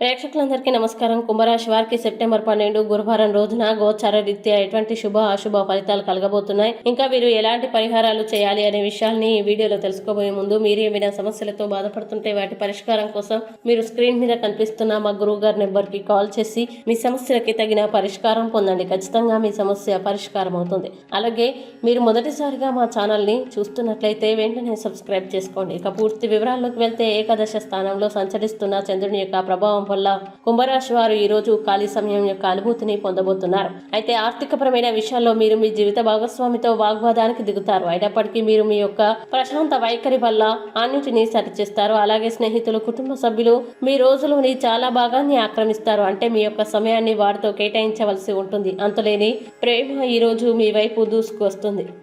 ప్రేక్షకులందరికీ నమస్కారం. కుంభరాశి వారికి సెప్టెంబర్ పన్నెండు గురువారం రోజున గోచార రీత్యా ఎటువంటి శుభ అశుభ ఫలితాలు కలగబోతున్నాయి. ఇంకా వీరు ఎలాంటి పరిహారాలు చేయాలి అనే విషయాల్ని ఈ వీడియోలో తెలుసుకోబోయే ముందు మీరు ఏమైనా సమస్యలతో బాధపడుతుంటే వాటి పరిష్కారం కోసం మీరు స్క్రీన్ మీద కనిపిస్తున్న మా గురువు గారి నెంబర్కి కాల్ చేసి మీ సమస్యలకి తగిన పరిష్కారం పొందండి. ఖచ్చితంగా మీ సమస్య పరిష్కారం అవుతుంది. అలాగే మీరు మొదటిసారిగా మా ఛానల్ని చూస్తున్నట్లయితే వెంటనే సబ్స్క్రైబ్ చేసుకోండి. ఇక పూర్తి వివరాల్లోకి వెళ్తే ఏకాదశ స్థానంలో సంచరిస్తున్న చంద్రుని యొక్క ప్రభావం వల్ల కుంభరాశి వారు ఈ రోజు ఖాళీ సమయం యొక్క అనుభూతిని పొందబోతున్నారు. అయితే ఆర్థికపరమైన విషయాల్లో మీరు మీ జీవిత భాగస్వామితో వాగ్వాదానికి దిగుతారు. అయినప్పటికీ మీరు మీ యొక్క ప్రశాంత వైఖరి వల్ల అన్నిటినీ సరిచేస్తారు. అలాగే స్నేహితులు కుటుంబ సభ్యులు మీ రోజులోని చాలా భాగాన్ని ఆక్రమిస్తారు. అంటే మీ యొక్క సమయాన్ని వారితో కేటాయించవలసి ఉంటుంది. అంతలేని ప్రేమ ఈ రోజు మీ వైపు దూసుకు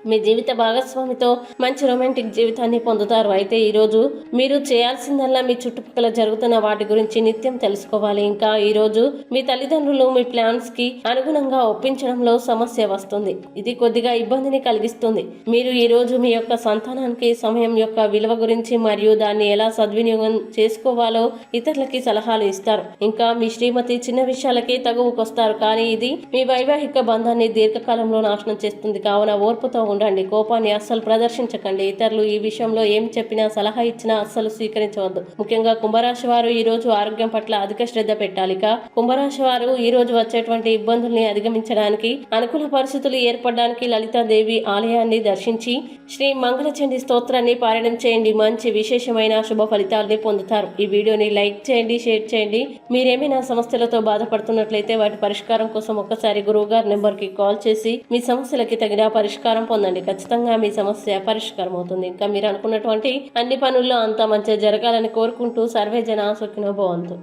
మీ జీవిత భాగస్వామితో మంచి రొమాంటిక్ జీవితాన్ని పొందుతారు. అయితే ఈ రోజు మీరు చేయాల్సిందల్లా మీ చుట్టుపక్కల జరుగుతున్న వాటి గురించి నిత్యం తెలుసు తెలుసుకోవాలి. ఇంకా ఈ రోజు మీ తల్లిదండ్రులు మీ ప్లాన్స్కి అనుగుణంగా ఒప్పించడంలో సమస్య వస్తుంది. ఇది కొద్దిగా ఇబ్బందిని కలిగిస్తుంది. మీరు ఈ రోజు మీ యొక్క సంతానానికి సమయం యొక్క విలువ గురించి మరియు దాన్ని ఎలా సద్వినియోగం చేసుకోవాలో ఇతరులకి సలహాలు ఇస్తారు. ఇంకా మీ శ్రీమతి చిన్న విషయాలకి తగువకొస్తారు. కానీ ఇది మీ వైవాహిక బంధాన్ని దీర్ఘకాలంలో నాశనం చేస్తుంది. కావున ఓర్పుతో ఉండండి. కోపాన్ని అస్సలు ప్రదర్శించకండి. ఇతరులు ఈ విషయంలో ఏం చెప్పినా సలహా ఇచ్చినా అస్సలు స్వీకరించవద్దు. ముఖ్యంగా కుంభరాశి వారు ఈ రోజు ఆరోగ్యం పట్ల అధిక శ్రద్ధ పెట్టాలి కుంభరాశి వారు ఈ రోజు వచ్చేటువంటి ఇబ్బందుల్ని అధిగమించడానికి అనుకూల పరిస్థితులు ఏర్పడడానికి లలితాదేవి ఆలయాన్ని దర్శించి శ్రీ మంగళచండి స్తోత్రాన్ని పారాయణం చేయండి. మంచి విశేషమైన శుభ ఫలితాలని పొందుతారు. ఈ వీడియోని లైక్ చేయండి షేర్ చేయండి. మీరేమైనా సమస్యలతో బాధపడుతున్నట్లయితే వాటి పరిష్కారం కోసం ఒక్కసారి గురువు గారి నెంబర్కి కాల్ చేసి మీ సమస్యలకి తగిన పరిష్కారం పొందండి. ఖచ్చితంగా మీ సమస్య పరిష్కారం అవుతుంది ఇంకా మీరు అనుకున్నటువంటి అన్ని పనుల్లో అంతా మంచిగా జరగాలని కోరుకుంటూ సర్వే జన సుఖినో భవంతు.